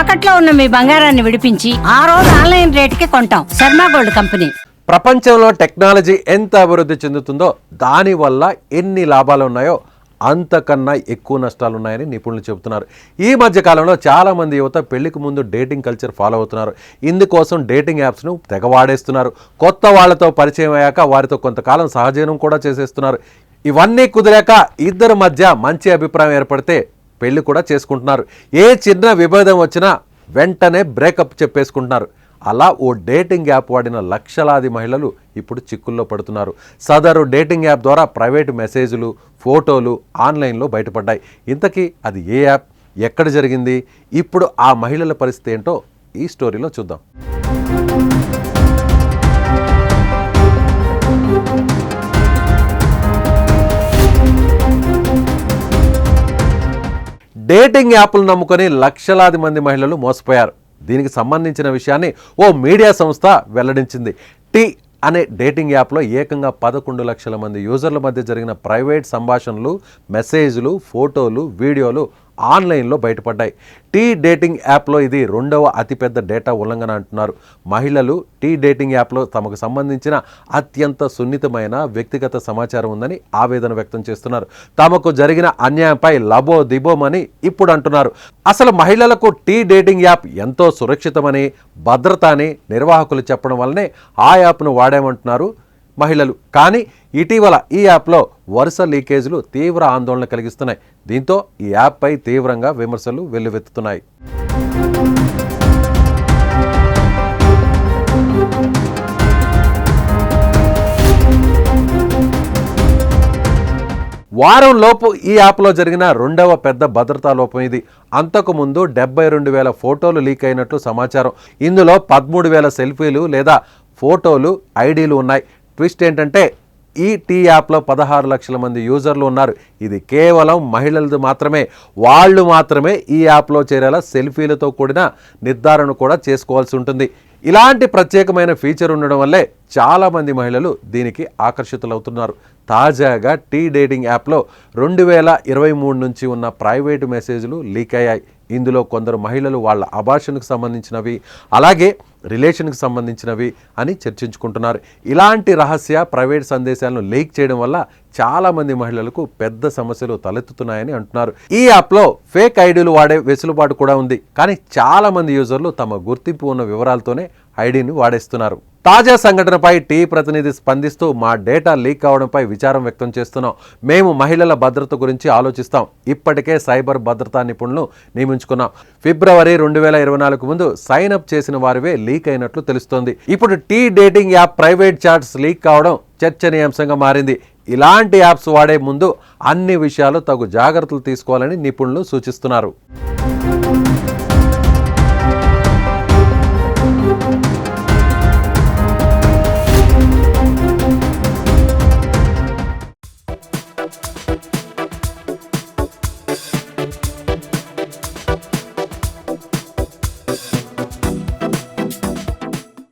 తాకట్లో ఉన్న మీ బంగారాన్ని విడిపించి ఆ రోజు ఆన్లైన్ రేటుకి కొంటాం. Sharma gold company. ప్రపంచంలో టెక్నాలజీ ఎంత అభివృద్ధి చెందుతుందో దానివల్ల ఎన్ని లాభాలు ఉన్నాయో అంతకన్నా ఎక్కువ నష్టాలు ఉన్నాయని నిపుణులు చెబుతున్నారు. ఈ మధ్యకాలంలో చాలామంది యువత పెళ్ళికి ముందు డేటింగ్ కల్చర్ ఫాలో అవుతున్నారు. ఇందుకోసం డేటింగ్ యాప్స్ను తెగవాడేస్తున్నారు కొత్త వాళ్ళతో పరిచయం అయ్యాక వారితో కొంతకాలం సహజీవనం కూడా చేసేస్తున్నారు. ఇవన్నీ కుదిరాక ఇద్దరి మధ్య మంచి అభిప్రాయం ఏర్పడితే పెళ్ళి కూడా చేసుకుంటున్నారు. ఏ చిన్న విభేదం వచ్చినా వెంటనే బ్రేకప్ చెప్పేసుకుంటున్నారు. అలా ఓ డేటింగ్ యాప్ వాడిన లక్షలాది మహిళలు ఇప్పుడు చిక్కుల్లో పడుతున్నారు. సదరు డేటింగ్ యాప్ ద్వారా ప్రైవేట్ మెసేజ్లు ఫోటోలు ఆన్లైన్లో బయటపడ్డాయి. ఇంతకీ అది ఏ యాప్? ఎక్కడ జరిగింది? ఇప్పుడు ఆ మహిళల పరిస్థితి ఏంటో ఈ స్టోరీలో చూద్దాం. డేటింగ్ యాప్లు నమ్ముకొని లక్షలాది మంది మహిళలు మోసపోయారు. దీనికి సంబంధించిన విషయాన్ని ఓ మీడియా సంస్థ వెల్లడించింది. టీ అనే డేటింగ్ యాప్లో ఏకంగా పదకొండు లక్షల మంది యూజర్ల మధ్య జరిగిన ప్రైవేట్ సంభాషణలు మెసేజ్లు ఫోటోలు వీడియోలు ఆన్లైన్లో బయటపడ్డాయి. టీ డేటింగ్ యాప్లో ఇది రెండవ అతిపెద్ద డేటా ఉల్లంఘన అంటున్నారు. మహిళలు టీ డేటింగ్ యాప్లో తమకు సంబంధించిన అత్యంత సున్నితమైన వ్యక్తిగత సమాచారం ఉందని ఆవేదన వ్యక్తం చేస్తున్నారు. తమకు జరిగిన అన్యాయంపై లబో దిబోమని ఇప్పుడు అంటున్నారు. అసలు మహిళలకు టీ డేటింగ్ యాప్ ఎంతో సురక్షితమని భద్రత అని నిర్వాహకులు చెప్పడం వల్లనే ఆ యాప్ను వాడామంటున్నారు. మహిళలు. కానీ ఇటీవల ఈ యాప్లో వరుస లీకేజీలు తీవ్ర ఆందోళన కలిగిస్తున్నాయి. దీంతో ఈ యాప్పై తీవ్రంగా విమర్శలు వెల్లువెత్తుతున్నాయి. వారం లోపు ఈ యాప్లో జరిగిన రెండవ పెద్ద భద్రతా లోపం ఇది. అంతకుముందు డెబ్బై రెండు వేల ఫోటోలు లీక్ అయినట్లు సమాచారం. ఇందులో పదమూడు వేల సెల్ఫీలు లేదా ఫోటోలు ఐడీలు ఉన్నాయి. ట్విస్ట్ ఏంటంటే ఈ టీ యాప్లో పదహారు లక్షల మంది యూజర్లు ఉన్నారు. ఇది కేవలం మహిళలది మాత్రమే. వాళ్ళు మాత్రమే ఈ యాప్లో చేరేలా సెల్ఫీలతో కూడిన నిర్ధారణ కూడా చేసుకోవాల్సి ఉంటుంది. ఇలాంటి ప్రత్యేకమైన ఫీచర్ ఉండడం వల్లే చాలామంది మహిళలు దీనికి ఆకర్షితులవుతున్నారు. తాజాగా టీ డేటింగ్ యాప్లో రెండు వేల ఇరవై మూడు నుంచి ఉన్న ప్రైవేటు మెసేజ్లు లీక్ అయ్యాయి. ఇందులో కొందరు మహిళలు వాళ్ళ అభాషణకు సంబంధించినవి. అలాగే రిలేషన్కి సంబంధించినవి అని చర్చించుకుంటున్నారు. ఇలాంటి రహస్య ప్రైవేట్ సందేశాలను లీక్ చేయడం వల్ల చాలామంది మహిళలకు పెద్ద సమస్యలు తలెత్తుతున్నాయని అంటున్నారు. ఈ యాప్లో ఫేక్ ఐడీలు వాడే వెసులుబాటు కూడా ఉంది. కానీ చాలామంది యూజర్లు తమ గుర్తింపు ఉన్న వివరాలతోనే ఐడీని వాడేస్తున్నారు. తాజా సంఘటనపై టీ ప్రతినిధి స్పందిస్తూ మా డేటా లీక్ అవడంపై విచారం వ్యక్తం చేస్తున్నాం. మేము మహిళల భద్రత గురించి ఆలోచిస్తాం. ఇప్పటికే సైబర్ భద్రతా నిపుణులు నియమించుకున్నాం. ఫిబ్రవరి రెండు వేల ఇరవై నాలుగు ముందు సైన్ అప్ చేసిన వారివే లీక్ అయినట్లు తెలుస్తోంది. ఇప్పుడు Tea dating app private chats leak కావడం చర్చనీయాంశంగా మారింది. ఇలాంటి యాప్స్ వాడే ముందు అన్ని విషయాలు తగు జాగ్రత్తలు తీసుకోవాలని నిపుణులు సూచిస్తున్నారు.